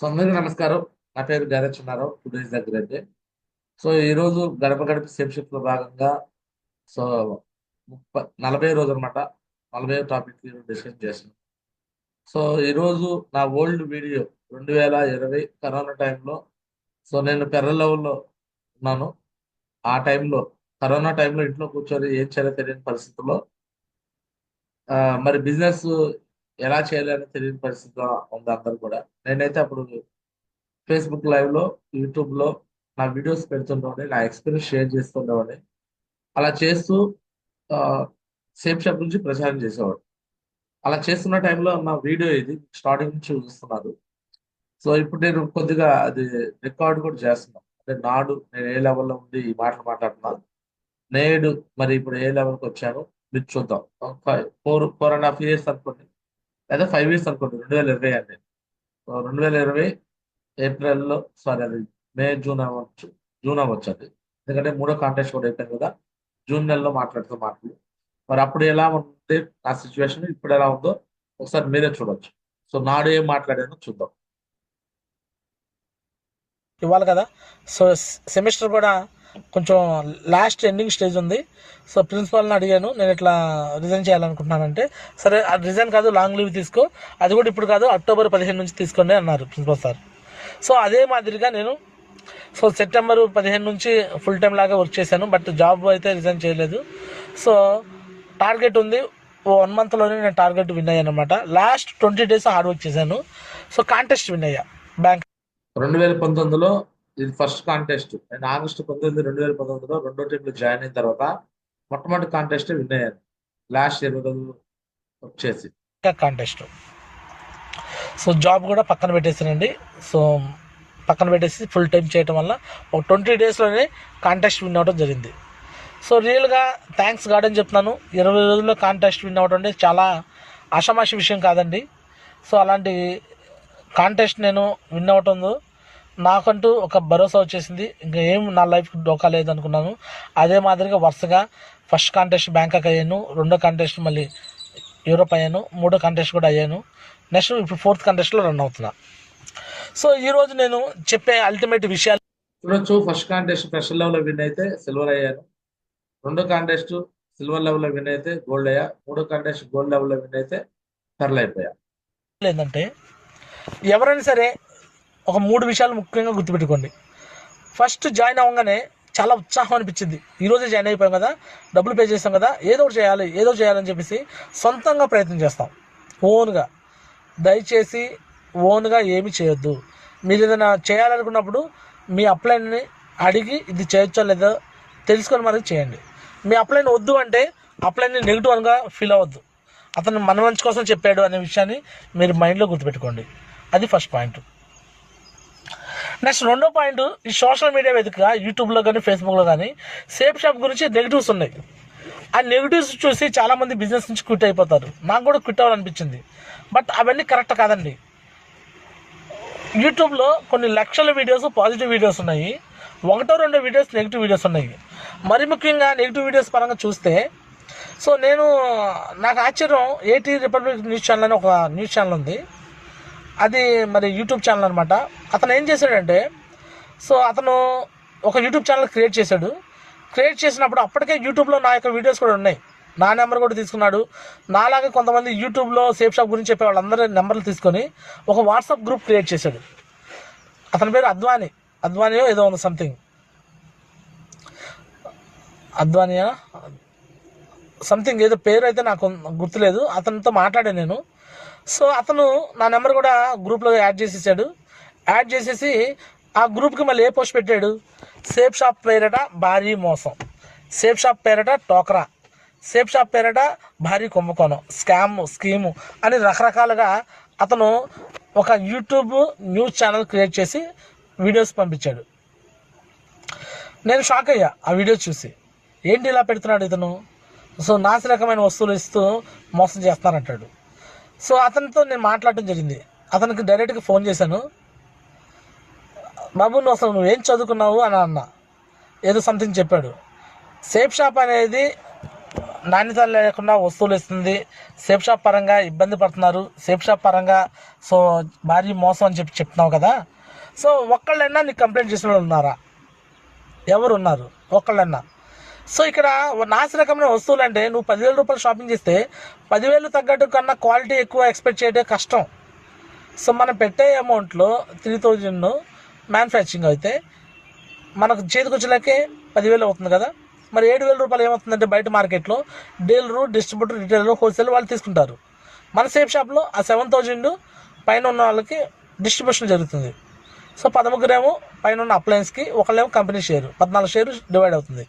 So అందరికీ నమస్కారం. నా పేరు గైరవ్ టుడేస్ టూ దగ్గర అయితే. సో ఈరోజు గడప గడప సేమ్లో భాగంగా సో ముప్పై నలభై రోజు అనమాట నలభై టాపిక్ డిస్కస్ చేస్తున్నాం. సో ఈరోజు నా ఓల్డ్ వీడియో రెండు వేల ఇరవై కరోనా టైంలో సో నేను పెర్ర లెవెల్లో ఉన్నాను. ఆ టైంలో కరోనా టైంలో ఇంట్లో కూర్చొని ఏం చేయాలో తెలియని పరిస్థితుల్లో మరి బిజినెస్ ఎలా చేయాలని తెలియని పరిస్థితిలో ఉంది అందరు కూడా. నేనైతే అప్పుడు ఫేస్బుక్ లైవ్లో యూట్యూబ్లో నా వీడియోస్ పెడుతుండేవాడిని నా ఎక్స్పీరియన్స్ షేర్ చేస్తుండేవాడిని. అలా చేస్తూ సేమ్ షాప్ నుంచి ప్రచారం చేసేవాడు అలా చేస్తున్న టైంలో నా వీడియో ఇది స్టార్టింగ్ నుంచి చూస్తున్నారు. సో ఇప్పుడు నేను కొద్దిగా అది రికార్డ్ కూడా చేస్తున్నాను. అంటే నాడు నేను ఏ లెవెల్లో ఉండి ఈ మాటలు మాట్లాడుతున్నాను. నేడు మరి ఇప్పుడు ఏ లెవెల్కి వచ్చాను? మీరు చూద్దాం. Four four and half years అనుకోండి. లేదా ఫైవ్ ఇయర్స్ అనుకోండి రెండు వేల ఇరవై అండి. సో రెండు వేల ఇరవై ఏప్రిల్లో సారీ అది మే జూన్ అవ్వచ్చు జూన్ అవ్వచ్చు అది. ఎందుకంటే మూడో కాంటెస్ట్ కూడా అయిపోయింది కదా జూన్ నెలలో మాట్లాడుతూ మాటలు మరి అప్పుడు ఎలా ఉంది నా సిచ్యువేషన్ ఇప్పుడు ఎలా ఉందో ఒకసారి మీరే చూడొచ్చు. సో నాడు ఏం మాట్లాడానో చూద్దాం. ఇవ్వాలి కదా. సో సెమిస్టర్ కూడా కొంచెం లాస్ట్ ఎండింగ్ స్టేజ్ ఉంది. సో ప్రిన్సిపాల్ని అడిగాను నేను ఇట్లా రిజైన్ చేయాలనుకుంటున్నానంటే సరే అది రిజైన్ కాదు లాంగ్ లీవ్ తీసుకో. అది కూడా ఇప్పుడు కాదు అక్టోబర్ పదిహేను నుంచి తీసుకోండి అన్నారు ప్రిన్సిపల్ సార్ సో అదే మాదిరిగా నేను సో సెప్టెంబర్ పదిహేను నుంచి ఫుల్ టైం లాగా వర్క్ చేశాను బట్ జాబ్ అయితే రిజైన్ చేయలేదు. సో టార్గెట్ ఉంది. ఓ వన్ మంత్లోనే నేను టార్గెట్ విన్ అయ్యాను అనమాట last twenty days hard work చేశాను. సో కాంటెస్ట్ విన్ అయ్యా. బ్యాంక్ రెండు వేల పంతొమ్మిదిలో ఇది ఫస్ట్ కాంటెస్ట్ నేను ఆగస్టు పంతొమ్మిది రెండు వేల పంతొమ్మిదిలో రెండో టీంలో జాయిన్ అయిన తర్వాత మొట్టమొదటి కాంటెస్ట్ విన్ అయ్యాను. లాస్ట్ ఇరవై రోజులు వచ్చేసి కాంటెస్ట్ సో జాబ్ కూడా పక్కన పెట్టేసానండి సో పక్కన పెట్టేసి ఫుల్ టైం చేయటం వల్ల ఒక ట్వంటీ డేస్లోనే కాంటెస్ట్ విన్ అవ్వడం జరిగింది. సో రియల్గా థ్యాంక్స్ గాడ్ అని చెప్తున్నాను. ఇరవై రోజుల్లో కాంటెస్ట్ విన్ అవ్వడం అంటే చాలా ఆషామాషి విషయం కాదండి. సో అలాంటి కాంటెస్ట్ నేను విన్ అవ్వటంలో నాకంటూ ఒక భరోసా వచ్చేసింది. ఇంకా ఏం నా లైఫ్ డోకా లేదు అనుకున్నాను అదే మాదిరిగా వరుసగా ఫస్ట్ కాంటెస్ట్ బ్యాంకాక్ అయ్యాను. రెండో కాంటెస్ట్ మళ్ళీ యూరోప్ అయ్యాను. మూడో కాంటెస్ట్ కూడా అయ్యాను. నెక్స్ట్ ఇప్పుడు ఫోర్త్ కాంటెస్ట్లో రన్ అవుతున్నా. సో ఈరోజు నేను చెప్పే అల్టిమేట్ విషయాలు చూడొచ్చు. ఫస్ట్ కాంటెస్ట్ ఫ్రెషర్ లెవెల్లో విన్ అయితే సిల్వర్ అయ్యాను. రెండో కాంటెస్ట్ సిల్వర్ లెవెల్లో విన్ అయితే గోల్డ్ అయ్యా. మూడో కాంటెస్ట్ గోల్డ్ లెవెల్లో విన్ అయితే పెర్ల్ అయిపోయా. ఏంటంటే ఎవరైనా సరే ఒక మూడు విషయాలు ముఖ్యంగా గుర్తుపెట్టుకోండి. ఫస్ట్ జాయిన్ అవ్వగానే చాలా ఉత్సాహం అనిపించింది. ఈరోజే జాయిన్ అయిపోయాం కదా డబ్బులు పే చేస్తాం కదా ఏదో ఒకటి చేయాలి ఏదో ఒకటి చేయాలని చెప్పేసి సొంతంగా ప్రయత్నం చేస్తాం. ఓన్గా దయచేసి ఓన్గా ఏమి చేయొద్దు. మీరు ఏదైనా చేయాలనుకున్నప్పుడు మీ అప్లైన్ని అడిగి ఇది చేయొచ్చో లేదో తెలుసుకొని మనకి చేయండి. మీ అప్లైన్ వద్దు అంటే అప్లైన్ని నెగిటివ్ అనగా ఫీల్ అవ్వద్దు. అతను మన మంచి కోసం చెప్పాడు అనే విషయాన్ని మీరు మైండ్లో గుర్తుపెట్టుకోండి. అది ఫస్ట్ పాయింట్ నెక్స్ట్ రెండో పాయింట్ ఈ సోషల్ మీడియా వేదికగా యూట్యూబ్లో కానీ ఫేస్బుక్లో కానీ సేఫ్ షాప్ గురించి నెగిటివ్స్ ఉన్నాయి. ఆ నెగిటివ్స్ చూసి చాలామంది బిజినెస్ నుంచి క్విట్ అయిపోతారు. నాకు కూడా క్విట్ అవ్వాలనిపించింది. బట్ అవన్నీ కరెక్ట్ కాదండి. యూట్యూబ్లో కొన్ని లక్షల వీడియోస్ పాజిటివ్ వీడియోస్ ఉన్నాయి. ఒకటో రెండో వీడియోస్ నెగిటివ్ వీడియోస్ ఉన్నాయి. మరి ముఖ్యంగా నెగిటివ్ వీడియోస్ పరంగా చూస్తే సో నేను నాకు ఆశ్చర్యం ఏటీ రిపబ్లిక్ న్యూస్ ఛానల్ అని ఒక న్యూస్ ఛానల్ ఉంది. అది మరి యూట్యూబ్ ఛానల్ అనమాట అతను ఏం చేశాడంటే సో అతను ఒక యూట్యూబ్ ఛానల్ క్రియేట్ చేశాడు. క్రియేట్ చేసినప్పుడు అప్పటికే యూట్యూబ్లో నా యొక్క వీడియోస్ కూడా ఉన్నాయి. నా నెంబర్ కూడా తీసుకున్నాడు. నాలాగే కొంతమంది యూట్యూబ్లో సేఫ్ షాప్ గురించి చెప్పే వాళ్ళందరి నెంబర్లు తీసుకొని ఒక వాట్సాప్ గ్రూప్ క్రియేట్ చేశాడు. అతని పేరు అద్వానీ. అద్వానియో ఏదో ఉంది సంథింగ్ అద్వానియా సంథింగ్ ఏదో పేరు అయితే నాకు గుర్తులేదు. అతనితో మాట్లాడాను నేను. సో అతను నా నెంబర్ కూడా గ్రూప్లో యాడ్ చేసేసాడు. యాడ్ చేసేసి ఆ గ్రూప్కి మళ్ళీ ఏ పోస్ట్ పెట్టాడు? సేఫ్ షాప్ పేరట భారీ మోసం. సేఫ్ షాప్ పేరట టోకరా. సేఫ్ షాప్ పేరట భారీ కుంభకోణం. స్కామ్ స్కీము అని రకరకాలుగా అతను ఒక యూట్యూబ్ న్యూస్ ఛానల్ క్రియేట్ చేసి వీడియోస్ పంపించాడు. నేను షాక్ అయ్యా ఆ వీడియోస్ చూసి. ఏంటి ఇలా పెడుతున్నాడు ఇతను? సో నాసిరకమైన వస్తువులు ఇస్తూ మోసం చేస్తానంటాడు సో అతనితో నేను మాట్లాడటం జరిగింది. అతనికి డైరెక్ట్గా ఫోన్ చేశాను. బాబు నువ్వు అసలు నువ్వేం చదువుకున్నావు? అని అన్న. ఏదో సంథింగ్ చెప్పాడు. సేఫ్ షాప్ అనేది నాణ్యత లేకుండా వస్తువులు ఇస్తుంది. సేఫ్ షాప్ పరంగా ఇబ్బంది పడుతున్నారు. సేఫ్ షాప్ పరంగా సో భారీ మోసం అని చెప్పి చెప్తున్నావు కదా. సో ఒక్కళ్ళైనా నీకు కంప్లైంట్ చేసిన వాళ్ళు ఉన్నారా ఎవరు ఉన్నారు ఒక్కళ్ళన్నా సో ఇక్కడ నాసి రకమైన వస్తువులు అంటే నువ్వు పదివేల రూపాయలు షాపింగ్ చేస్తే పదివేలు తగ్గట్టు కన్నా క్వాలిటీ ఎక్కువ ఎక్స్పెక్ట్ చేయడం కష్టం. సో మనం పెట్టే అమౌంట్లో త్రీ థౌజండ్ మ్యానుఫ్యాక్చరింగ్ అయితే మనకు చేతికి వచ్చేలాకే పదివేలు అవుతుంది కదా? మరి ఏడు వేల రూపాయలు ఏమవుతుందంటే బయట మార్కెట్లో డీలరు డిస్ట్రిబ్యూటర్ రిటైలర్ హోల్సేల్ వాళ్ళు తీసుకుంటారు. మన సేఫ్ షాప్లో ఆ సెవెన్ థౌజండ్ పైన ఉన్న వాళ్ళకి డిస్ట్రిబ్యూషన్ జరుగుతుంది. సో పదముగ్గురేమో పైన ఉన్న అప్లయన్స్కి ఒకళ్ళేమో కంపెనీ షేర్ పద్నాలుగు షేరు డివైడ్ అవుతుంది.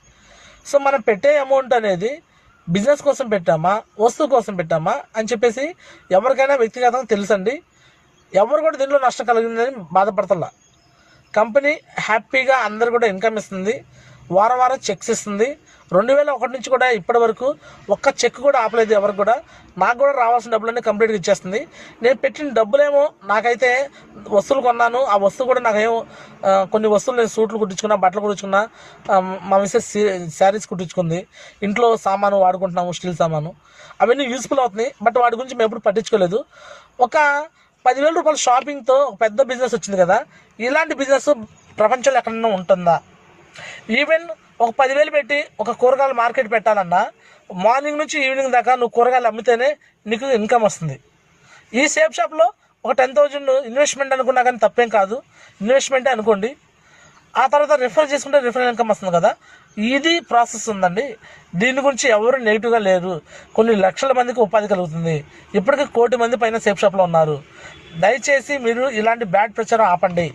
సో మనం పెట్టే అమౌంట్ అనేది బిజినెస్ కోసం పెట్టామా? వస్తువు కోసం పెట్టామా? అని చెప్పేసి ఎవరికైనా వ్యక్తిగతంగా తెలుసండి. ఎవరు కూడా దీనిలో నష్టం కలిగిందని బాధపడతలా కంపెనీ హ్యాపీగా అందరు కూడా ఇన్కమ్ ఇస్తుంది. వారం వారం చెక్స్ ఇస్తుంది. రెండు వేల ఒకటి నుంచి కూడా ఇప్పటి వరకు ఒక్క చెక్ కూడా ఆపలేదు ఎవరికి కూడా. నాకు కూడా రావాల్సిన డబ్బులన్నీ కంప్లీట్గా ఇచ్చేస్తుంది. నేను పెట్టిన డబ్బులేమో నాకైతే వస్తువులు కొన్నాను. ఆ వస్తువు కూడా నాకేమో కొన్ని వస్తువులు నేను సూట్లు కుట్టించుకున్నా బట్టలు కుట్టించుకున్నా మా మిస్సెస్ శారీస్ కుట్టించుకుంది. ఇంట్లో సామాను వాడుకుంటున్నాము స్టీల్ సామాను. అవన్నీ యూస్ఫుల్ అవుతున్నాయి బట్ వాటి గురించి మేము ఎప్పుడు పట్టించుకోలేదు. ఒక పదివేల రూపాయల షాపింగ్తో పెద్ద బిజినెస్ వచ్చింది కదా. ఇలాంటి బిజినెస్ ప్రపంచంలో ఎక్కడైనా ఉంటుందా? ఈవెన్ ఒక పదివేలు పెట్టి ఒక కూరగాయల మార్కెట్ పెట్టాలన్నా మార్నింగ్ నుంచి ఈవినింగ్ దాకా నువ్వు కూరగాయలు అమ్మితేనే నీకు ఇన్కమ్ వస్తుంది. ఈ సేఫ్ షాప్లో ఒక టెన్ థౌజండ్ ఇన్వెస్ట్మెంట్ అనుకున్నా కానీ తప్పేం కాదు. ఇన్వెస్ట్మెంటే అనుకోండి. ఆ తర్వాత రిఫర్ చేసుకుంటే రిఫరల్ ఇన్కమ్ వస్తుంది కదా. ఇది ప్రాసెస్ ఉందండి. దీని గురించి ఎవరు నెగిటివ్గా లేరు. కొన్ని లక్షల మందికి ఉపాధి కలుగుతుంది. ఇప్పటికీ కోటి మంది పైన సేఫ్ షాప్లో ఉన్నారు. దయచేసి మీరు ఇలాంటి బ్యాడ్ ప్రచారం ఆపండి.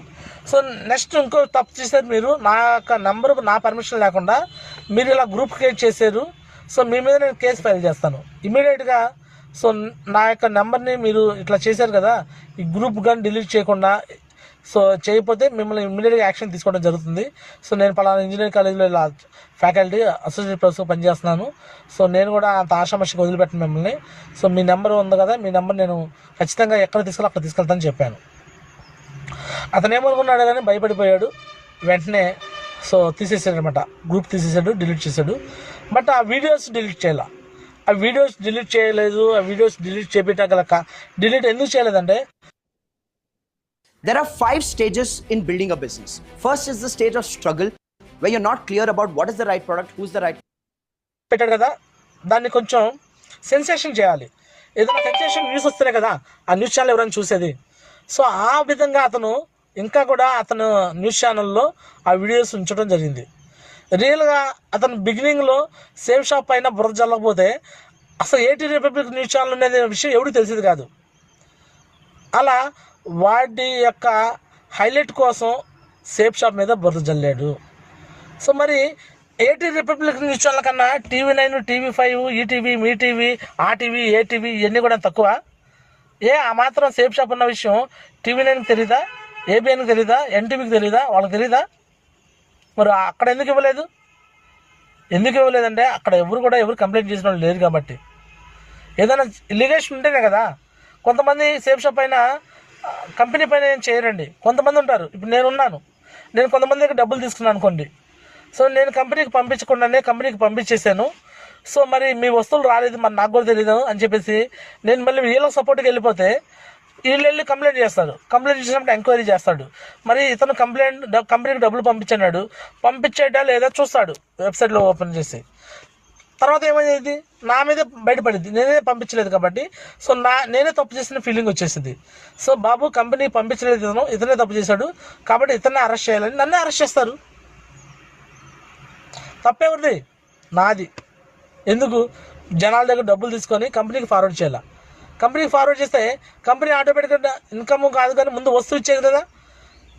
సో నెక్స్ట్ ఇంకో తప్పు చేశారు మీరు. నా యొక్క నెంబర్ నా పర్మిషన్ లేకుండా మీరు ఇలా గ్రూప్ క్రియేట్ చేశారు. సో మీ మీద నేను కేసు ఫైల్ చేస్తాను. ఇమీడియట్గా సో నా యొక్క నెంబర్ని మీరు ఇట్లా చేశారు కదా ఈ గ్రూప్ కానీ డిలీట్ చేయకుండా సో చేయకపోతే మిమ్మల్ని ఇమ్మీడియట్గా యాక్షన్ తీసుకోవడం జరుగుతుంది. సో నేను పలానా ఇంజనీరింగ్ కాలేజీలో ఇలా ఫ్యాకల్టీ అసోసియేట్ ప్రొఫెసర్ పనిచేస్తున్నాను సో నేను కూడా అంత ఆశామషికి వదిలిపెట్టను మిమ్మల్ని. సో మీ నెంబర్ ఉంది కదా మీ నెంబర్ నేను ఖచ్చితంగా ఎక్కడ తీసుకెళ్ళి అక్కడ తీసుకెళ్తానని చెప్పాను. అతను ఏమనుకున్నాడు కానీ భయపడిపోయాడు. వెంటనే సో తీసేసాడు అనమాట గ్రూప్ తీసేసాడు డిలీట్ చేశాడు. బట్ ఆ వీడియోస్ డిలీట్ చేయాల. ఆ వీడియోస్ డిలీట్ చేయలేదు ఆ వీడియోస్ డిలీట్ చేపించగల డిలీట్ ఎందుకు చేయలేదంటే There are five stages in building a business. First is the stage of struggle, where you're not clear about what is the right product, who's the right పెట్టాడు కదా? దాన్ని కొంచెం sensation చేయాలి. ఏదైనా sensation news వస్తేనే కదా? ఆ న్యూస్ ఛానల్ ఎవరైనా చూసేది? సో ఆ విధంగా అతను ఇంకా కూడా అతను న్యూస్ ఛానల్లో ఆ వీడియోస్ ఉంచడం జరిగింది. రియల్గా అతను బిగినింగ్లో సేఫ్ షాప్ పైన బురద చల్లకపోతే అసలు ఏటీ రిపబ్లిక్ న్యూస్ ఛానల్ అనేది విషయం ఎవరికి తెలిసేది కాదు. అలా వాటి యొక్క హైలైట్ కోసం సేఫ్ షాప్ మీద బురద జల్లాడు సో మరి ఏటీ రిపబ్లిక్ న్యూస్ ఛానల్ కన్నా TV nine TV five ETV మీ టీవీ ఆ టీవీ ఏ టీవీ ఇవన్నీ కూడా తక్కువ. ఏ ఆ మాత్రం సేఫ్ షాప్ ఉన్న విషయం టీవీ నైన్కి తెలీదా? ఏబిఎన్కి తెలీదా? ఎన్టీవీకి తెలీదా? వాళ్ళకి తెలీదా? మరి అక్కడ ఎందుకు ఇవ్వలేదు? ఎందుకు ఇవ్వలేదంటే అక్కడ ఎవరు కూడా ఎవరు కంప్లైంట్ చేసిన వాళ్ళు లేరు కాబట్టి. ఏదైనా ఇల్లిగేషన్ ఉంటేనే కదా. కొంతమంది సేఫ్ షాప్ పైన కంపెనీ పైన ఏం చేయరండి. కొంతమంది ఉంటారు. ఇప్పుడు నేను ఉన్నాను. నేను కొంతమంది దగ్గర డబ్బులు తీసుకున్నాను అనుకోండి. సో నేను కంపెనీకి పంపించకుండానే కంపెనీకి పంపించేశాను. సో మరి మీ వస్తువులు రాలేదు మరి నాకు కూడా తెలియదు అని చెప్పేసి నేను మళ్ళీ వీళ్ళ సపోర్ట్కి వెళ్ళిపోతే వీళ్ళు వెళ్ళి కంప్లైంట్ చేస్తాడు కంప్లైంట్ చేసినప్పుడు ఎంక్వైరీ చేస్తాడు. మరి ఇతను కంప్లైంట్ కంపెనీకి డబ్బులు పంపించన్నాడు. పంపించేటా లేదా చూస్తాడు వెబ్సైట్లో ఓపెన్ చేసి. తర్వాత ఏమైంది? నా మీదే బయటపడింది. నేనే పంపించలేదు కాబట్టి. సో నా నేనే తప్పు చేసిన ఫీలింగ్ వచ్చేసింది. సో బాబు కంపెనీ పంపించలేదు ఇతను ఇతనే తప్పు చేశాడు. కాబట్టి ఇతనే అరెస్ట్ చేయాలని నన్నే అరెస్ట్ చేస్తారు. తప్పే ఉంది. నాది. ఎందుకు? జనాల దగ్గర డబ్బులు తీసుకొని కంపెనీకి ఫార్వర్డ్ చేయాలి? కంపెనీకి ఫార్వర్డ్ చేస్తే కంపెనీ ఆటోమేటిక్గా ఇన్కమ్ కాదు కానీ ముందు వస్తువు ఇచ్చేది కదా.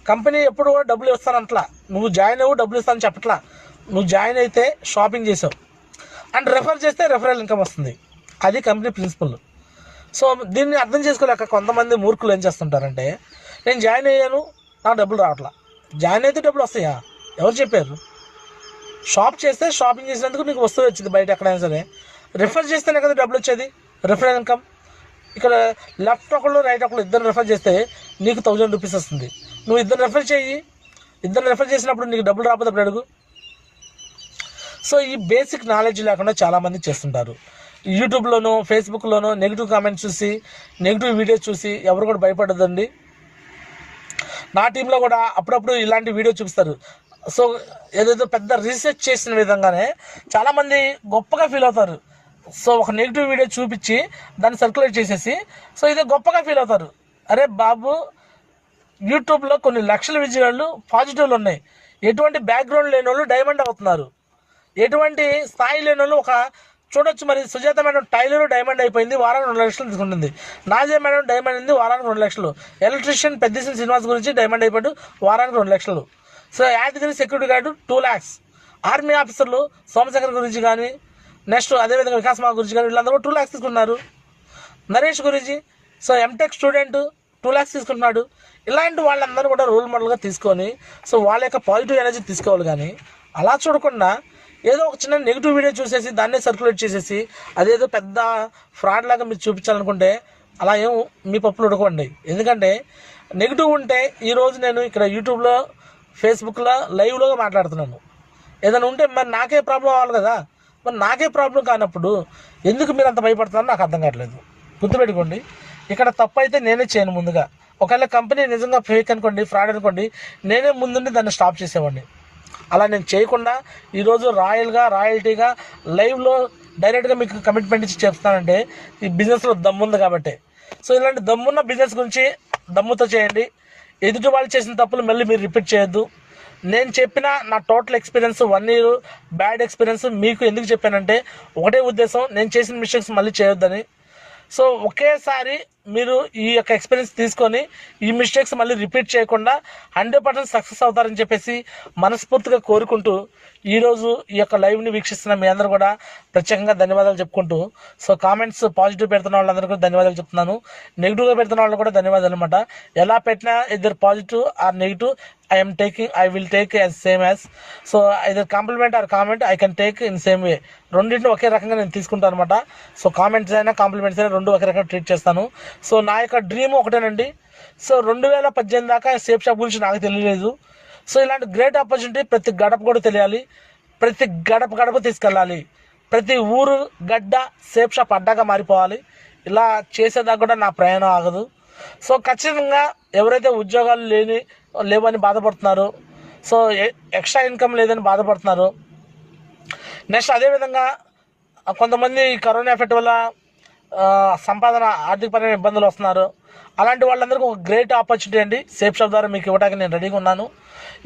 కంపెనీ ఎప్పుడు కూడా డబ్బులు ఇస్తానంటలా నువ్వు జాయిన్ అవ్వు డబ్బులు ఇస్తానని చెప్పట్లా. నువ్వు జాయిన్ అయితే షాపింగ్ చేసావు. అండ్ రెఫర్ చేస్తే రెఫరల్ ఇన్కమ్ వస్తుంది. అది కంపెనీ ప్రిన్సిపల్ సో దీన్ని అర్థం చేసుకోలేక కొంతమంది మూర్ఖులు ఏం చేస్తుంటారంటే నేను జాయిన్ అయ్యాను నాకు డబ్బులు రావట్లా. జాయిన్ అయితే డబ్బులు వస్తాయా? ఎవరు చెప్పారు? షాప్ చేస్తే షాపింగ్ చేసినందుకు నీకు వస్తువు వచ్చింది బయట ఎక్కడైనా సరే. రిఫర్ చేస్తేనే కదా డబ్బులు వచ్చేది. రిఫర్ ఇన్కమ్ ఇక్కడ లెఫ్ట్ ఒకళ్ళు రైట్ ఒకళ్ళు ఇద్దరు రిఫర్ చేస్తే నీకు థౌజండ్ రూపీస్ వస్తుంది. నువ్వు ఇద్దరు రిఫర్ చేయి. ఇద్దరు రెఫర్ చేసినప్పుడు నీకు డబ్బులు రాకపోతే అప్పుడు అడుగు? సో ఈ బేసిక్ నాలెడ్జ్ లేకుండా చాలామంది చేస్తుంటారు. యూట్యూబ్లోనూ ఫేస్బుక్లోనూ నెగిటివ్ కామెంట్స్ చూసి నెగిటివ్ వీడియోస్ చూసి ఎవరు కూడా భయపడదండి నా టీంలో కూడా అప్పుడప్పుడు ఇలాంటి వీడియో చూపిస్తారు. సో ఏదేదో పెద్ద రీసెర్చ్ చేసిన విధంగానే చాలామంది గొప్పగా ఫీల్ అవుతారు. సో ఒక నెగిటివ్ వీడియో చూపించి దాన్ని సర్క్యులేట్ చేసేసి సో ఇది గొప్పగా ఫీల్ అవుతారు. అరే బాబు యూట్యూబ్లో కొన్ని లక్షల విజయాలు పాజిటివ్లు ఉన్నాయి. ఎటువంటి బ్యాక్గ్రౌండ్ లేని వాళ్ళు డైమండ్ అవుతున్నారు. ఎటువంటి స్థాయి లేని వాళ్ళు ఒక చూడొచ్చు మరి సుజాత మేడం టైలర్ డైమండ్ అయిపోయింది వారానికి రెండు లక్షలు తీసుకుంటుంది. నాజే మేడం డైమండ్ అయింది వారానికి రెండు లక్షలు. ఎలక్ట్రీషియన్ పెద్ద శ్రీనివాస్ గురించి డైమండ్ అయిపోయాడు వారానికి రెండు లక్షలు. So Yadagiri security guard two lakhs army ఆఫీసర్లు సోమశేఖర్ గురించి కానీ నెక్స్ట్ అదేవిధంగా వికాస్ మా గురించి కానీ వీళ్ళందరూ టూ ల్యాక్స్ తీసుకున్నారు నరేష్ గురించి so MTech student two lakhs తీసుకుంటున్నాడు. ఇలాంటి వాళ్ళందరూ కూడా రోల్ మోడల్గా తీసుకొని సో వాళ్ళ యొక్క పాజిటివ్ ఎనర్జీ తీసుకోవాలి కానీ అలా చూడకుండా ఏదో ఒక చిన్న నెగిటివ్ వీడియో చూసేసి దాన్నే సర్క్యులేట్ చేసేసి అదేదో పెద్ద ఫ్రాడ్ లాగా మీరు చూపించాలనుకుంటే అలా ఏం మీ పప్పులు ఉడకండి ఎందుకంటే నెగిటివ్ ఉంటే ఈరోజు నేను ఇక్కడ యూట్యూబ్లో ఫేస్బుక్లో లైవ్లో మాట్లాడుతున్నాను. ఏదైనా ఉంటే మరి నాకే ప్రాబ్లం అవ్వాలి కదా. మరి నాకే ప్రాబ్లం కానప్పుడు ఎందుకు మీరు అంత భయపడుతున్నారో నాకు అర్థం కావట్లేదు. గుర్తుపెట్టుకోండి ఇక్కడ తప్పు అయితే నేనే చేయను ముందుగా. ఒకవేళ కంపెనీ నిజంగా ఫేక్ అనుకోండి ఫ్రాడ్ అనుకోండి నేనే ముందుండి దాన్ని స్టాప్ చేసేవాడిని. అలా నేను చేయకుండా ఈరోజు రాయల్గా రాయల్టీగా లైవ్లో డైరెక్ట్గా మీకు కమిట్మెంట్ ఇచ్చి చెప్తానంటే ఈ బిజినెస్లో దమ్ముంది కాబట్టి. సో ఇలాంటి దమ్మున్న బిజినెస్ గురించి దమ్ముతో చేయండి. ఎదుటి వాళ్ళు చేసిన తప్పులు మళ్ళీ మీరు రిపీట్ చేయొద్దు. నేను చెప్పిన నా total experience one year bad experience మీకు ఎందుకు చెప్పానంటే ఒకటే ఉద్దేశం నేను చేసిన మిస్టేక్స్ మళ్ళీ చేయొద్దని. సో ఒకేసారి మీరు ఈ యొక్క ఎక్స్పీరియన్స్ తీసుకొని ఈ మిస్టేక్స్ మళ్ళీ రిపీట్ చేయకుండా హండ్రెడ్ పర్సెంట్ సక్సెస్ అవుతారని చెప్పేసి మనస్ఫూర్తిగా కోరుకుంటూ ఈరోజు ఈ యొక్క లైవ్ని వీక్షిస్తున్న మీ అందరూ కూడా ప్రత్యేకంగా ధన్యవాదాలు చెప్పుకుంటూ సో కామెంట్స్ పాజిటివ్ పెడుతున్న వాళ్ళందరూ కూడా ధన్యవాదాలు చెప్తున్నాను. నెగిటివ్గా పెడుతున్న వాళ్ళు కూడా ధన్యవాదాలు అనమాట ఎలా పెట్టినా ఇద్దరు positive or negative I'm taking I will take as same as so either compliment or comment I can take in same way రెండింటిని ఒకే రకంగా నేను తీసుకుంటాను అనమాట సో కామెంట్స్ అయినా కాంప్లిమెంట్స్ అయినా రెండు ఒకే రకంగా ట్రీట్ చేస్తాను. సో నా యొక్క డ్రీమ్ ఒకటేనండి. సో రెండు వేల పద్దెనిమిది దాకా సేఫ్ షాప్ గురించి నాకు తెలియలేదు. సో ఇలాంటి గ్రేట్ ఆపర్చునిటీ ప్రతి గడప కూడా తెలియాలి. ప్రతి గడప గడప తీసుకెళ్ళాలి. ప్రతి ఊరు గడ్డ సేఫ్ షాప్ అడ్డాగా మారిపోవాలి. ఇలా చేసేదాకా కూడా నా ప్రయాణం ఆగదు. సో ఖచ్చితంగా ఎవరైతే ఉద్యోగాలు లేని లేవని బాధపడుతున్నారో సో ఎ- ఎక్స్ట్రా ఇన్కమ్ లేదని బాధపడుతున్నారు నెక్స్ట్ అదేవిధంగా కొంతమంది ఈ కరోనా ఎఫెక్ట్ వల్ల సంపాదన ఆర్థికపరమైన ఇబ్బందులు వస్తున్నారు. అలాంటి వాళ్ళందరికీ ఒక గ్రేట్ ఆపర్చునిటీ అండి. సేఫ్ షాప్ ద్వారా మీకు ఇవ్వడానికి నేను రెడీగా ఉన్నాను.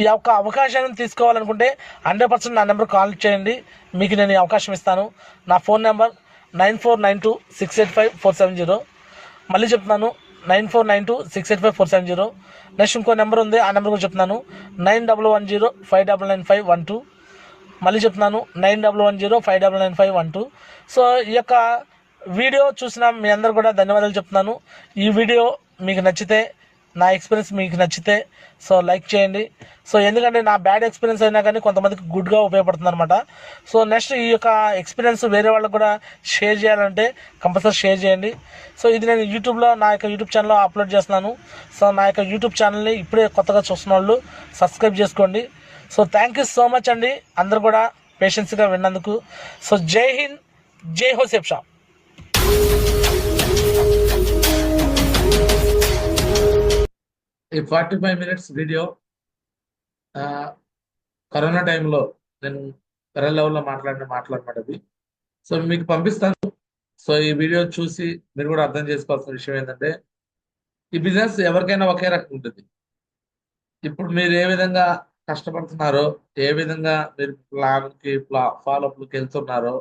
ఈ యొక్క అవకాశాన్ని తీసుకోవాలనుకుంటే హండ్రెడ్ పర్సెంట్ నా నెంబర్ కాల్ చేయండి. మీకు నేను ఈ అవకాశం ఇస్తాను. నా phone number nine four nine two six eight five four seven zero. మళ్ళీ చెప్తున్నాను nine four nine two six eight five four seven zero. Next ఇంకో నెంబర్ ఉంది ఆ నెంబర్ కూడా చెప్తున్నాను. Nine double one zero five double nine five one two. మళ్ళీ చెప్తున్నాను nine double one zero five double nine five one two. So ఈ యొక్క video చూసిన మీ అందరు కూడా ధన్యవాదాలు చెప్తున్నాను. ఈ వీడియో మీకు నచ్చితే నా ఎక్స్పీరియన్స్ మీకు నచ్చితే సో లైక్ చేయండి. సో ఎందుకంటే నా బ్యాడ్ ఎక్స్పీరియన్స్ అయినా కానీ కొంతమందికి గుడ్గా ఉపయోగపడుతుంది అనమాట సో నెక్స్ట్ ఈ యొక్క ఎక్స్పీరియన్స్ వేరే వాళ్ళకి కూడా షేర్ చేయాలంటే కంపల్సరీ షేర్ చేయండి. సో ఇది నేను యూట్యూబ్లో నా యొక్క యూట్యూబ్ ఛానల్లో అప్లోడ్ చేస్తున్నాను. సో నా యొక్క యూట్యూబ్ ఛానల్ని ఇప్పుడే కొత్తగా చూస్తున్న వాళ్ళు సబ్స్క్రైబ్ చేసుకోండి. So thank you so much అండి. అందరు కూడా పేషెన్స్గా విన్నందుకు. సో జై హింద్ జై హోసేప్ షాప్. ఈ forty five minutes video corona టైంలో నేను వేరే లెవెల్లో మాట్లాడిన మాట్లాడమాట అది సో మీకు పంపిస్తాను. సో ఈ వీడియో చూసి మీరు కూడా అర్థం చేసుకోవాల్సిన విషయం ఏంటంటే ఈ బిజినెస్ ఎవరికైనా ఒకే రకం ఉంటుంది. ఇప్పుడు మీరు ఏ విధంగా కష్టపడుతున్నారో ఏ విధంగా మీరు ప్లాన్కి ప్లా ఫాలోఅప్కి వెళ్తున్నారో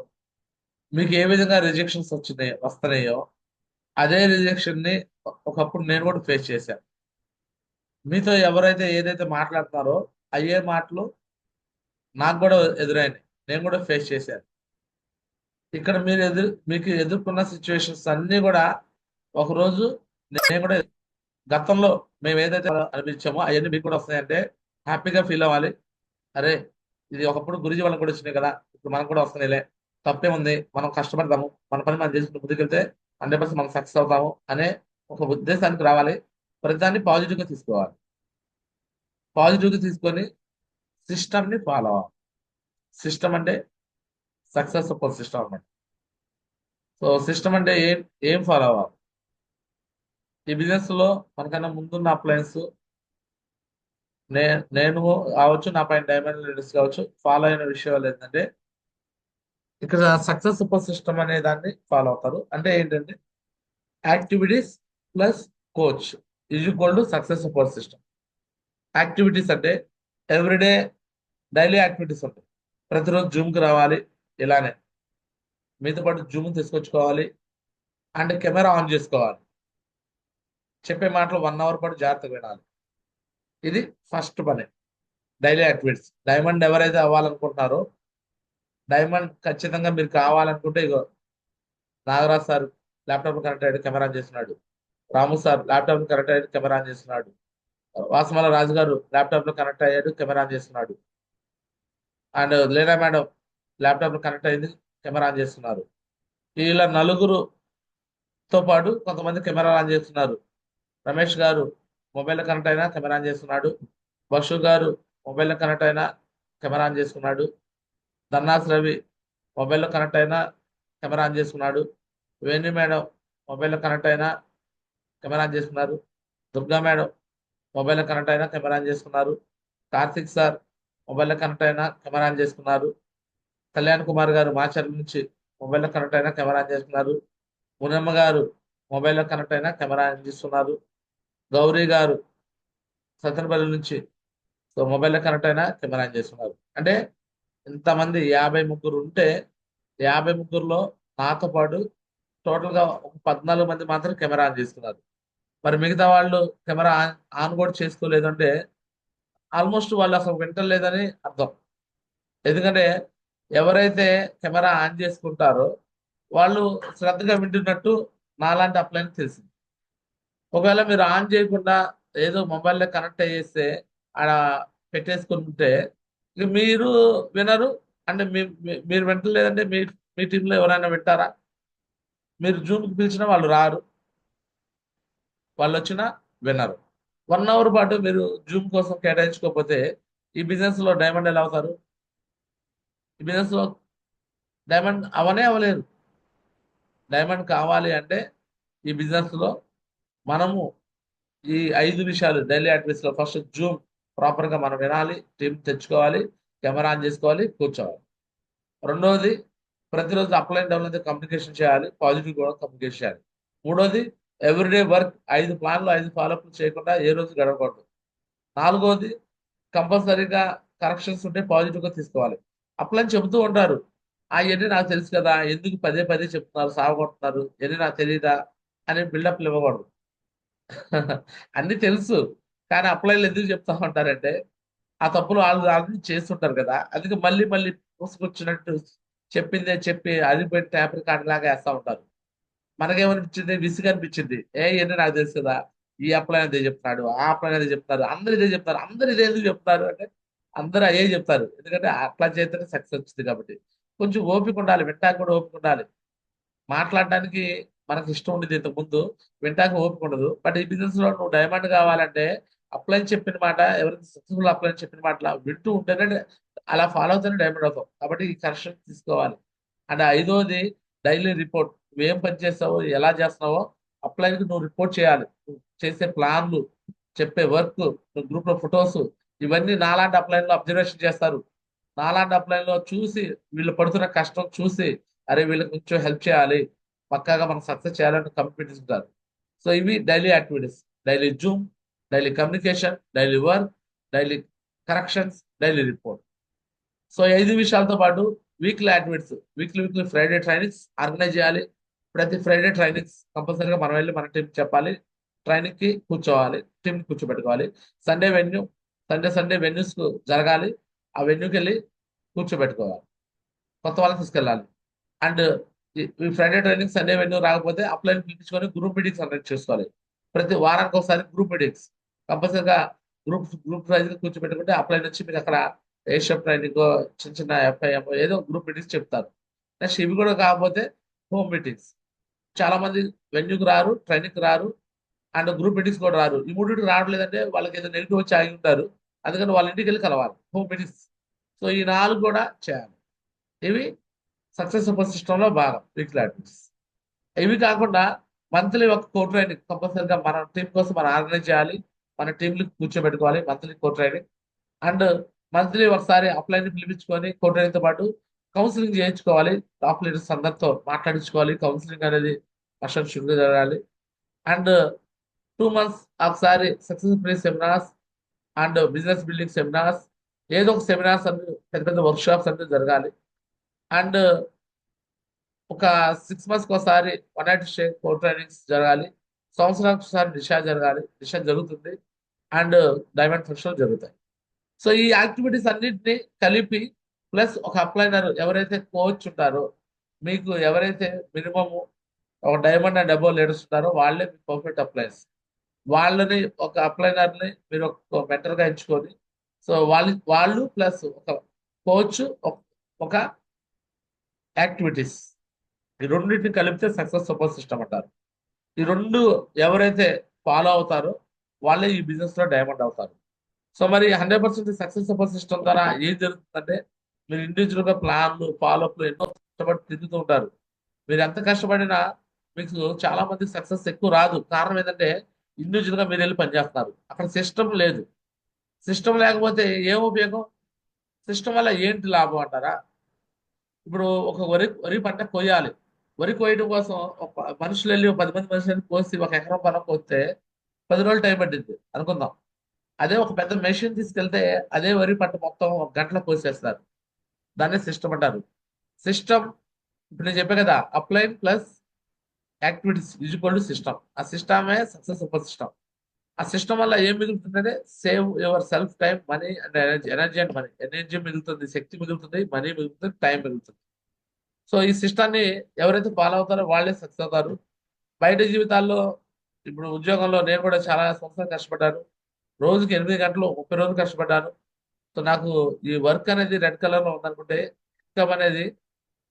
మీకు ఏ విధంగా రిజెక్షన్స్ వచ్చినాయి వస్తున్నాయో అదే రిజెక్షన్ని ఒకప్పుడు నేను కూడా ఫేస్ చేశాను. మీతో ఎవరైతే ఏదైతే మాట్లాడుతున్నారో అయ్యే మాటలు నాకు కూడా ఎదురైనాయి. నేను కూడా ఫేస్ చేశాను. ఇక్కడ మీరు ఎదురు మీకు ఎదుర్కొన్న సిచ్యువేషన్స్ అన్నీ కూడా ఒకరోజు నేను కూడా గతంలో మేము ఏదైతే అనిపించామో అవన్నీ మీకు కూడా వస్తాయంటే హ్యాపీగా ఫీల్ అవ్వాలి. అరే ఇది ఒకప్పుడు గురుజీ వాళ్ళకి కూడా వచ్చినాయి కదా ఇప్పుడు మనకు కూడా వస్తున్నాయిలే. తప్పే ఉంది మనం కష్టపడతాము మన పని మనం చేసుకుంటూ ముందుకెళ్తే హండ్రెడ్ పర్సెంట్ మనం సక్సెస్ అవుతాము అనే ఒక ఉద్దేశానికి రావాలి. ప్రతిదాన్ని పాజిటివ్గా తీసుకోవాలి. పాజిటివ్గా తీసుకొని సిస్టమ్ని ఫాలో అవ్వాలి సిస్టమ్ అంటే సక్సెస్ సపోర్ట్ సిస్టమ్ అనమాట సో సిస్టమ్ అంటే ఏం ఏం ఫాలో అవ్వాలి ఈ బిజినెస్లో మనకన్నా ముందున్న అప్లయన్స్ నే నేను కావచ్చు నా పైన డైమండ్ లీడర్స్ కావచ్చు ఫాలో అయిన విషయాలు ఏంటంటే ఇక్కడ సక్సెస్ సపోర్ట్ సిస్టమ్ అనే దాన్ని ఫాలో అవుతారు. అంటే ఏంటంటే activities plus coach is equal to success support system activities అంటే ఎవ్రీడే డైలీ యాక్టివిటీస్ ఉంటాయి. ప్రతిరోజు జూమ్కి రావాలి ఇలానే. మీతో పాటు జూమ్ తీసుకొచ్చుకోవాలి. అండ్ కెమెరా ఆన్ చేసుకోవాలి. చెప్పే మాటలు వన్ అవర్ పాటు జాగ్రత్తగా వినాలి. ఇది ఫస్ట్ పని. డైలీ యాక్టివిటీస్ డైమండ్ ఎవరైతే అవ్వాలనుకుంటున్నారో డైమండ్ ఖచ్చితంగా మీరు కావాలనుకుంటే ఇగో నాగరాజ్ సార్ ల్యాప్టాప్ కనెక్ట్ అయ్యాడు కెమెరా ఆన్ చేస్తున్నాడు. రాము సార్ ల్యాప్టాప్ కనెక్ట్ అయ్యాడు కెమెరా ఆన్ చేస్తున్నాడు. వాసమాల రాజు గారు ల్యాప్టాప్లో కనెక్ట్ అయ్యాడు కెమెరా ఆన్ చేస్తున్నాడు. అండ్ లేనా మేడం ల్యాప్టాప్లో కనెక్ట్ అయింది కెమెరా ఆన్ చేస్తున్నారు. వీళ్ళ నలుగురుతో పాటు కొంతమంది కెమెరా ఆన్ చేస్తున్నారు. రమేష్ గారు మొబైల్ కనెక్ట్ అయినా కెమెరా ఆన్ చేస్తున్నాడు. బషు గారు మొబైల్ కనెక్ట్ అయినా కెమెరా ఆన్ చేసుకున్నాడు దన్నాస్ రవి మొబైల్లో కనెక్ట్ అయినా కెమెరా ఆన్ చేసుకున్నాడు వేణు మేడం మొబైల్లో కనెక్ట్ అయినా కెమెరా ఆన్ చేసుకున్నారు. దుర్గా మేడం మొబైల్లో కనెక్ట్ అయినా కెమెరా ఆన్ చేసుకున్నారు. కార్తిక్ సార్ మొబైల్లో కనెక్ట్ అయినా కెమెరా ఆన్ చేసుకున్నారు. కళ్యాణ్ కుమార్ గారు మాచర్ల నుంచి మొబైల్లో కనెక్ట్ అయినా కెమెరా ఆన్ చేసుకున్నారు. మునమ్మ గారు మొబైల్లో కనెక్ట్ అయినా కెమెరా ఆన్ చేస్తున్నారు. గౌరీ గారు సత్తెనపల్లి నుంచి సో మొబైల్లో కనెక్ట్ అయినా కెమెరా ఆన్ చేస్తున్నారు. అంటే ఇంతమంది యాభై ముగ్గురు ఉంటే యాభై ముగ్గురులో నాతో పాటు టోటల్గా ఒక పద్నాలుగు మంది మాత్రం కెమెరా ఆన్ చేసుకున్నారు. మరి మిగతా వాళ్ళు కెమెరా ఆన్ కూడా చేసుకోలేదు అంటే ఆల్మోస్ట్ వాళ్ళు అసలు వింటలేదని అర్థం. ఎందుకంటే ఎవరైతే కెమెరా ఆన్ చేసుకుంటారో వాళ్ళు శ్రద్ధగా వింటున్నట్టు నాలాంటి అప్లైన్ తెలిసింది. ఒకవేళ మీరు ఆన్ చేయకుండా ఏదో మొబైల్లో కనెక్ట్ అయ్యేస్తే ఆడ పెట్టేసుకుని ఉంటే ఇక మీరు వినరు. అంటే మీ మీరు వింటలేదంటే మీ మీ టీంలో ఎవరైనా వింటారా? మీరు జూమ్కి పిలిచినా వాళ్ళు రారు. వాళ్ళు వచ్చినా విన్నారు. వన్ అవర్ పాటు మీరు జూమ్ కోసం కేటాయించుకోకపోతే ఈ బిజినెస్లో డైమండ్ ఎలా అవుతారు? ఈ బిజినెస్లో డైమండ్ అవనే అవ్వలేదు డైమండ్ కావాలి అంటే ఈ బిజినెస్లో మనము ఈ ఐదు విషయాలు డైలీ యాక్టివిటీస్లో ఫస్ట్ జూమ్ ప్రాపర్గా మనం వినాలి టీం తెచ్చుకోవాలి కెమెరా ఆన్ చేసుకోవాలి కూర్చోవాలి. రెండవది ప్రతిరోజు అప్లైన్ డౌన్ అయితే కమ్యూనికేషన్ చేయాలి పాజిటివ్ కూడా కమ్యూనికేషన్ చేయాలి. మూడోది ఎవ్రీడే వర్క్ ఐదు ప్లాన్లు ఐదు ఫాలోఅప్లు చేయకుండా ఏ రోజు గడవకూడదు. నాలుగోది కంపల్సరీగా కరెక్షన్స్ ఉంటే పాజిటివ్గా తీసుకోవాలి. అప్పులని చెబుతూ ఉంటారు. అవన్నీ నాకు తెలుసు కదా ఎందుకు పదే పదే చెప్తున్నారు సాగొడుతున్నారు ఎన్ని నాకు తెలియదా అని బిల్డప్లు ఇవ్వకూడదు. అన్ని తెలుసు. కానీ అప్లైలు ఎందుకు చెప్తా ఉంటారంటే ఆ తప్పులు వాళ్ళు ఆల్రెడీ చేస్తుంటారు కదా అందుకే మళ్ళీ మళ్ళీ పూసుకొచ్చినట్టు చెప్పిందే చెప్పి అది పెట్టి ట్యాప్ రికార్డ్ లాగా వేస్తా ఉంటారు. మనకేమనిపించింది? విసుగు అనిపించింది. ఏ ఇవన్నీ నాకు తెలుసు కదా. ఈ అప్లై అదే చెప్తున్నాడు ఆ అప్లై అదే చెప్తారు అందరు ఇదే చెప్తారు అందరు ఇదే ఎందుకు చెప్తారు అంటే అందరూ అయ్యే చెప్తారు. ఎందుకంటే అట్లా చేస్తేనే సక్సెస్ వచ్చింది కాబట్టి. కొంచెం ఓపిక ఉండాలి వింటాక కూడా ఓపిక ఉండాలి. మాట్లాడడానికి మనకు ఇష్టం ఉండేది ఇంతకు ముందు వింటాక ఓపిక ఉండదు. బట్ ఈ బిజినెస్లో నువ్వు డైమండ్ కావాలంటే అప్లై చెప్పిన మాట ఎవరైతే సక్సెస్ఫుల్ అప్లై చెప్పిన మాట వింటూ ఉంటేనే అలా ఫాలో అవుతూనే డైమండ్ అవుతాం కాబట్టి ఈ కరెక్షన్ తీసుకోవాలి. అండ్ ఐదోది డైలీ రిపోర్ట్. నువ్వేం పని చేస్తావో ఎలా చేస్తున్నావో అప్లైన్కి నువ్వు రిపోర్ట్ చేయాలి. నువ్వు చేసే ప్లాన్లు చెప్పే వర్క్ నువ్వు గ్రూప్లో ఫొటోస్ ఇవన్నీ నాలాంటి అప్లైన్లో అబ్జర్వేషన్ చేస్తారు. నాలాంటి అప్లైన్లో చూసి వీళ్ళు పడుతున్న కష్టం చూసి అరే వీళ్ళకి కొంచెం హెల్ప్ చేయాలి పక్కాగా మనం సక్సెస్ చేయాలని కమిట్మెంట్ ఉంటారు సో ఇవి daily activities daily Zoom daily communication daily work daily corrections daily report so ఐదు విషయాలతో పాటు weekly activities weekly weekly Friday trainings organise చేయాలి. ప్రతి ఫ్రైడే ట్రైనింగ్స్ కంపల్సరీగా మనం వెళ్ళి మన టీం చెప్పాలి. ట్రైనింగ్కి కూర్చోవాలి. Team కూర్చోబెట్టుకోవాలి. Sunday venue Sunday Sunday venues జరగాలి. ఆ వెన్యూకి వెళ్ళి కూర్చోబెట్టుకోవాలి. కొత్త వాళ్ళని తీసుకెళ్ళాలి. అండ్ ఈ ఫ్రైడే ట్రైనింగ్ సండే వెన్యూ రాకపోతే అప్లైన్ పిలిపించుకొని గ్రూప్ మీటింగ్స్ అటెండ్ చేసుకోవాలి. ప్రతి వారానికి ఒకసారి గ్రూప్ మీటింగ్స్ కంపల్సరీగా గ్రూప్ గ్రూప్ ప్రైజ్ కూర్చోబెట్టుకుంటే అప్లైన్ వచ్చి మీకు అక్కడ ఏషియప్ ట్రైనింగ్ చిన్న చిన్న ఎఫ్ఐఎం ఏదో గ్రూప్ మీటింగ్స్ చెప్తారు. నెక్స్ట్ ఇవి కూడా కాకపోతే హోమ్ మీటింగ్స్ చాలా మంది వెన్యూకి రారు ట్రైనింగ్ రారు అండ్ గ్రూప్ మీటింగ్స్ కూడా రారు. ఈ మూడింటికి రావట్లేదంటే వాళ్ళకి ఏదో నెగిటివ్ వచ్చి ఆగి ఉంటారు. అందుకని వాళ్ళ ఇంటికి వెళ్ళి కలవాలి. Home meetings. సో ఈ నాలుగు కూడా చేయాలి. ఇవి సక్సెస్ సూపర్ సిస్టంలో భాగం. వీక్లీ అడ్మిట్స్ ఇవి కాకుండా మంత్లీ ఒక కో ట్రైనింగ్ కంపల్సరీగా మన టీం కోసం మనం ఆర్గనైజ్ చేయాలి. మన టీంలు కూర్చోబెట్టుకోవాలి. Monthly co training. And monthly ఒకసారి అప్లైన్ పిలిపించుకొని కో ట్రైనింగ్తో పాటు కౌన్సిలింగ్ చేయించుకోవాలి టాప్ లీడర్స్ అందరితో మాట్లాడించుకోవాలి కౌన్సిలింగ్ అనేది వర్షన్ జరగాలి. అండ్ టూ మంత్స్ ఒకసారి success free seminars and business building seminars ఏదో ఒక సెమినార్స్ అన్ని పెద్ద పెద్ద వర్క్ షాప్స్ అన్ని జరగాలి. అండ్ ఒక సిక్స్ మంత్స్కి ఒకసారి one night stay co trainings జరగాలి. సంవత్సరానికి ఒకసారి దిశ జరగాలి దిశ జరుగుతుంది. అండ్ డైమండ్ ఫంక్షన్ జరుగుతాయి. సో ఈ యాక్టివిటీస్ అన్నింటినీ కలిపి ప్లస్ ఒక అప్లైనర్ ఎవరైతే కోచ్ ఉంటారో మీకు ఎవరైతే మినిమము ఒక డైమండ్ అండ్ అబోవ్ లీడర్స్ ఉంటారో వాళ్ళే మీ పర్ఫెక్ట్ అప్లైన్స్ వాళ్ళని ఒక అప్లైనర్ని మీరు ఒక మెంటర్గా ఎంచుకొని సో వాళ్ళు వాళ్ళు ప్లస్ ఒక కోచ్ ఒక యాక్టివిటీస్. ఈ రెండింటిని కలిపితే సక్సెస్ సపోర్ట్ సిస్టమ్ అంటారు. ఈ రెండు ఎవరైతే ఫాలో అవుతారో వాళ్ళే ఈ బిజినెస్లో డైమండ్ అవుతారు. సో మరి hundred percent success support system ద్వారా ఏం జరుగుతుందంటే మీరు ఇండివిజువల్గా ప్లాన్లు ఫాలోఅప్లు ఎన్నో కష్టపడి తిరుగుతూ ఉంటారు. మీరు ఎంత కష్టపడినా మీకు చాలా మంది సక్సెస్ ఎక్కువ రాదు. కారణం ఏంటంటే ఇండివిజువల్గా మీరు వెళ్ళి పనిచేస్తున్నారు అక్కడ సిస్టమ్ లేదు. సిస్టమ్ లేకపోతే ఏం ఉపయోగం? సిస్టమ్ వల్ల ఏంటి లాభం అంటారా? ఇప్పుడు ఒక వరి వరి పంట కొయ్యాలి. వరి కోయడం కోసం ఒక మనుషులు వెళ్ళి ఒక పది మంది మనుషులు కోసి ఒక ఎకరం పొలం కోస్తే పది రోజులు టైం పట్టింది అనుకుందాం. అదే ఒక పెద్ద మెషిన్ తీసుకెళ్తే అదే వరి పంట మొత్తం ఒక గంటలో కోసేస్తారు. దాన్ని సిస్టమ్ అంటారు. సిస్టమ్ ఇప్పుడు నేను చెప్పా కదా upline plus activities equal to system ఆ సిస్టమే సక్సెస్ సూపర్ సిస్టమ్ ఆ సిస్టమ్ వల్ల ఏం మిగులుతుందంటే save yourself time money and energy energy and money energy మిగులుతుంది శక్తి మిగులుతుంది మనీ మిగులుతుంది టైం మిగులుతుంది. సో ఈ సిస్టాన్ని ఎవరైతే ఫాలో అవుతారో వాళ్ళే సక్సెస్ అవుతారు. బయట జీవితాల్లో ఇప్పుడు ఉద్యోగంలో నేను కూడా చాలా సంవత్సరాలు కష్టపడ్డాను. రోజుకి ఎనిమిది గంటలు ముప్పై రోజులు కష్టపడ్డాను. సో నాకు ఈ వర్క్ అనేది రెడ్ కలర్లో ఉందనుకుంటే ఇన్కమ్ అనేది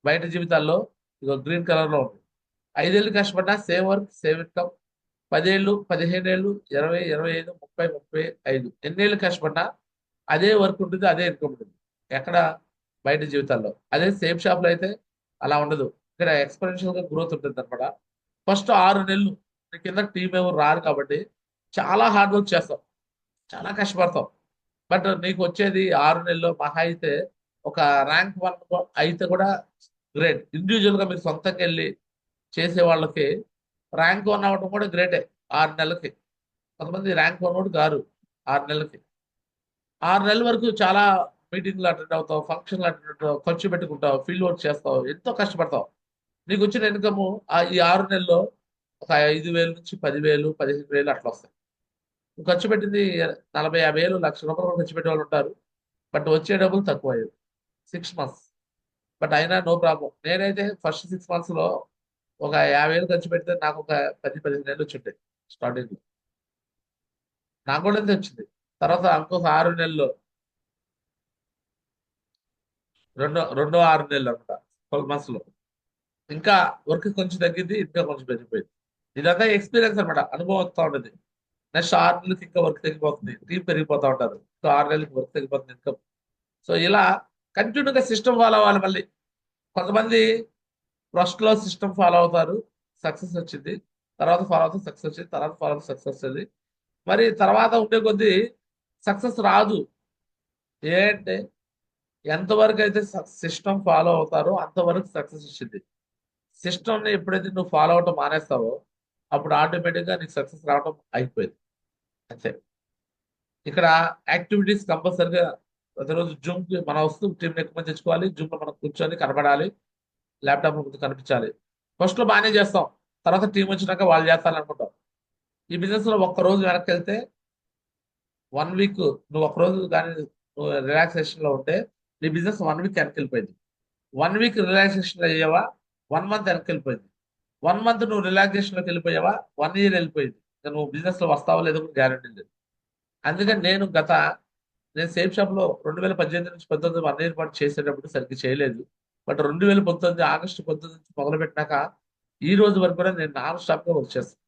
బయట జీవితాల్లో ఇక గ్రీన్ కలర్లో ఉంది. ఐదేళ్ళు కష్టపడ్డా సేమ్ వర్క్ సేమ్ ఇన్కమ్. పదేళ్ళు పదిహేనేళ్ళు ఇరవై ఇరవై ఐదు ముప్పై ముప్పై ఐదు. ఎన్నేళ్ళు కష్టపడ్డా అదే వర్క్ ఉంటుంది అదే ఇన్కమ్ ఉంటుంది. ఎక్కడ? బయట జీవితాల్లో. అదే సేమ్ షాప్లో అయితే అలా ఉండదు. ఇక్కడ ఎక్స్పెరెన్షియల్గా గ్రోత్ ఉంటుంది అనమాట ఫస్ట్ ఆరు నెలలు కింద టీం ఎవరు రారు కాబట్టి చాలా హార్డ్ వర్క్ చేస్తాం. చాలా కష్టపడతాం. బట్ నీకు వచ్చేది ఆరు నెలల్లో మహా అయితే ఒక ర్యాంక్ వన్ అయితే కూడా గ్రేట్. ఇండివిజువల్గా మీరు సొంతంగా వెళ్ళి చేసే వాళ్ళకి ర్యాంక్ వన్ అవ్వడం కూడా గ్రేటే ఆరు నెలలకి. కొంతమంది ర్యాంక్ వన్ కూడా గారు ఆరు నెలలకి. ఆరు నెలల వరకు చాలా మీటింగ్లు అటెండ్ అవుతావు ఫంక్షన్లు అటెండ్ అవుతావు ఖర్చు పెట్టుకుంటావు ఫీల్డ్ వర్క్ చేస్తావు ఎంతో కష్టపడతావు. నీకు వచ్చిన ఇన్కమ్ ఈ ఆరు నెలల్లో ఒక ఐదు వేలు నుంచి పదివేలు పదిహేను వేలు అట్లా వస్తాయి. ఖర్చు పెట్టింది నలభై యాభై వేలు లక్ష రూపాయలు కూడా ఖర్చు పెట్టే వాళ్ళు ఉంటారు. బట్ వచ్చే డబ్బులు తక్కువ అయ్యేది సిక్స్ మంత్స్ బట్ అయినా నో ప్రాబ్లం. నేనైతే ఫస్ట్ సిక్స్ మంత్స్లో ఒక యాభై వేలు ఖర్చు పెడితే నాకు ఒక పది పదిహేను నెలలు వచ్చి స్టార్టింగ్లో. నాకు కూడా వచ్చింది. తర్వాత ఇంకొక ఆరు నెలలు రెండో రెండో ఆరు నెలలు అనమాట ట్వెల్వ్ మంత్స్లో. ఇంకా వర్క్ కొంచెం తగ్గింది ఇంకా కొంచెం పెరిగిపోయింది. ఇదంతా ఎక్స్పీరియన్స్ అనమాట అనుభవం వస్తూ ఉంటుంది నెక్స్ట్ ఆరు నెలలకి ఇంకా వర్క్ తగ్గిపోతుంది టీం పెరిగిపోతూ ఉంటారు ఇంకా ఆరు నెలలకి వర్క్ తగ్గిపోతుంది ఇన్కమ్ సో ఇలా కంటిన్యూగా సిస్టమ్ ఫాలో అవ్వాలి మళ్ళీ. కొంతమంది ఫస్ట్లో సిస్టమ్ ఫాలో అవుతారు. సక్సెస్ వచ్చింది. తర్వాత ఫాలో అవుతుంది సక్సెస్ వచ్చింది. తర్వాత ఫాలో అవుతుంది సక్సెస్ వచ్చింది. మరి తర్వాత ఉండే కొద్దీ సక్సెస్ రాదు. ఏంటంటే ఎంతవరకు అయితే సిస్టమ్ ఫాలో అవుతారో అంతవరకు సక్సెస్ వచ్చింది. సిస్టమ్ని ఎప్పుడైతే నువ్వు ఫాలో అవటం మానేస్తావో అప్పుడు ఆటోమేటిక్గా నీకు సక్సెస్ రావడం అయిపోయింది. అంతే. ఇక్కడ యాక్టివిటీస్ కంపల్సరిగా ప్రతిరోజు జూమ్కి మన వస్తూ టీం ఎక్కువ మంది తెచ్చుకోవాలి జూమ్లో మనం కూర్చొని కనబడాలి ల్యాప్టాప్ ముందు కనిపించాలి. ఫస్ట్లో బాగానే చేస్తాం. తర్వాత టీం వచ్చినాక వాళ్ళు చేస్తారనుకుంటాం. ఈ బిజినెస్లో ఒక్క రోజు వెనక్కి వెళ్తే వన్ వీక్ నువ్వు ఒక రోజు కానీ నువ్వు రిలాక్సేషన్లో ఉంటే నీ బిజినెస్ వన్ వీక్ వెనక్కి వెళ్ళిపోయింది. వన్ వీక్ రిలాక్సేషన్ అయ్యేవా? వన్ మంత్ వెనక్కి వెళ్ళిపోయింది. వన్ మంత్ నువ్వు రిలాక్సేషన్లోకి వెళ్ళిపోయావా? వన్ ఇయర్ వెళ్ళిపోయింది. ఇంకా నువ్వు బిజినెస్లో లేదో కూడా గ్యారంటీ లేదు. అందుకని నేను గత నేను సేఫ్ షాప్లో రెండు వేల పద్దెనిమిది నుంచి పంతొమ్మిది వన్ ఇయర్ పాటు చేసేటప్పుడు సరిగ్గా చేయలేదు. బట్ రెండు వేల పంతొమ్మిది ఆగస్టు పంతొమ్మిది నుంచి మొదలు పెట్టినాక ఈ రోజు వరకు కూడా నేను నాన్ స్టాప్గా వర్క్ చేస్తాను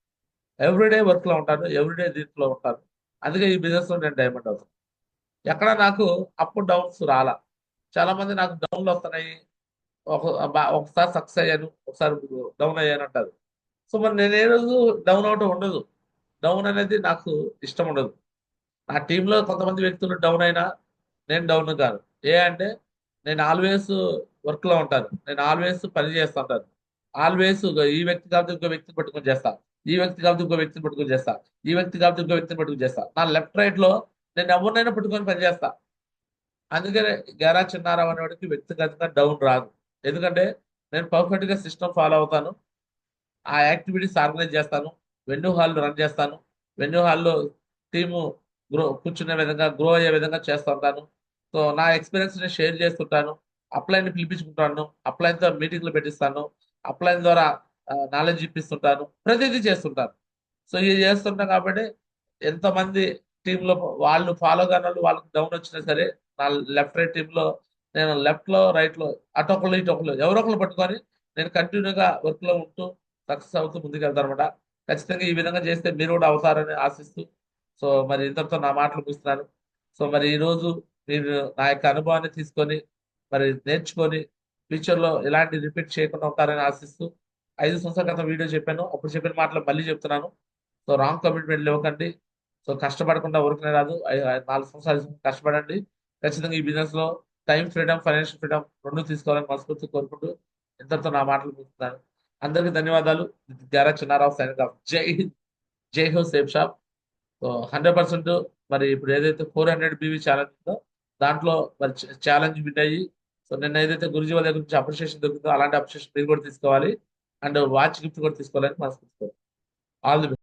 ఎవ్రీడే వర్క్లో ఉంటాను ఎవ్రీడే దీంట్లో ఉంటాను. అందుకే ఈ బిజినెస్లో నేను డైమండ్ అవుతాను ఎక్కడ నాకు అప్ డౌన్స్ రాలా. చాలా మంది నాకు డౌన్లు వస్తున్నాయి ఒకసారి సక్సెస్ అయ్యాను ఒకసారి డౌన్ అయ్యాను అంటారు. సో మరి నేను ఏ రోజు డౌన్ అవటం ఉండదు. డౌన్ అనేది నాకు ఇష్టం ఉండదు. నా టీంలో కొంతమంది వ్యక్తులు డౌన్ అయినా నేను డౌన్ కాదు. ఏ అంటే నేను ఆల్వేస్ వర్క్లో ఉంటాను. నేను ఆల్వేస్ పని చేస్తుంటాను ఆల్వేస్ ఈ వ్యక్తి కాబట్టి ఇంకో వ్యక్తిని పట్టుకొని చేస్తా. ఈ వ్యక్తి కాబట్టి ఇంకో వ్యక్తిని పట్టుకొని చేస్తా. ఈ వ్యక్తి కాబట్టి ఇంకో వ్యక్తిని పట్టుకొని చేస్తా. నా లెఫ్ట్ రైట్లో నేను ఎవరినైనా పట్టుకొని పనిచేస్తా అందుకనే గేరా చిన్నారావు అనేవాడికి వ్యక్తిగతంగా డౌన్ రాదు. ఎందుకంటే నేను పర్ఫెక్ట్గా సిస్టమ్ ఫాలో అవుతాను. ఆ యాక్టివిటీస్ ఆర్గనైజ్ చేస్తాను. వెన్యూ హాల్ రన్ చేస్తాను. వెన్యూ హాల్లో టీము గ్రో కూర్చునే విధంగా గ్రో అయ్యే విధంగా చేస్తుంటాను. సో నా ఎక్స్పీరియన్స్ని షేర్ చేస్తుంటాను. అప్లైన్ పిలిపించుకుంటాను. అప్లైన్తో మీటింగ్లు పెట్టిస్తాను. అప్లైన్ ద్వారా నాలెడ్జ్ ఇప్పిస్తుంటాను. ప్రతిదీ చేస్తుంటాను. సో ఇది చేస్తుంటాం కాబట్టి ఎంతమంది టీంలో వాళ్ళు ఫాలో కాని వాళ్ళు వాళ్ళకి డౌన్ వచ్చినా సరే నా లెఫ్ట్ రైట్ టీంలో నేను లెఫ్ట్లో రైట్లో అటొకళ్ళు ఇటొకళ్ళు ఎవరో ఒకళ్ళు పట్టుకొని నేను కంటిన్యూగా వర్క్లో ఉంటూ సక్సెస్ అవుతూ ముందుకు వెళ్తాను అనమాట ఖచ్చితంగా ఈ విధంగా చేస్తే మీరు కూడా అవుతారని ఆశిస్తూ సో మరి ఇంతటితో నా మాటలు ముగిస్తున్నాను. సో మరి ఈ రోజు మీరు నా యొక్క అనుభవాన్ని తీసుకొని మరి నేర్చుకొని ఫ్యూచర్లో ఇలాంటి రిపీట్ చేయకుండా ఉంటారని ఆశిస్తూ ఐదు సంవత్సరాల క్రితం వీడియో చెప్పాను. అప్పుడు చెప్పిన మాటలు మళ్ళీ చెప్తున్నాను. సో రాంగ్ కమిట్మెంట్ ఇవ్వకండి సో కష్టపడకుండా ఊరికనే రాదు. నాలుగు సంవత్సరాలు సంవత్సరాలు కష్టపడండి. ఖచ్చితంగా ఈ బిజినెస్లో టైం ఫ్రీడమ్ ఫైనాన్షియల్ ఫ్రీడమ్ రెండు తీసుకోవాలని మనస్ఫూర్తి కోరుకుంటూ ఇంతటితో నా మాటలు ముగిస్తున్నాను అందరికీ ధన్యవాదాలు. గారా Chinnarao Sainik of Jai Hind. Jai Ho safe shop. So hundred percent మరి ఇప్పుడు ఏదైతే ఫోర్ హండ్రెడ్ బీవీ ఛాలెంజ్ ఉందో దాంట్లో మరి ఛాలెంజ్ విన్ అయ్యి సో నిన్న ఏదైతే గురుజీ వాళ్ళ దగ్గర నుంచి అప్రిషియేషన్ దొరుకుతుందో అలాంటి అప్రిషియేషన్ మీరు కూడా తీసుకోవాలి. అండ్ వాచ్ గిఫ్ట్ కూడా తీసుకోవాలని మనస్ఫూర్తి ఆల్ ది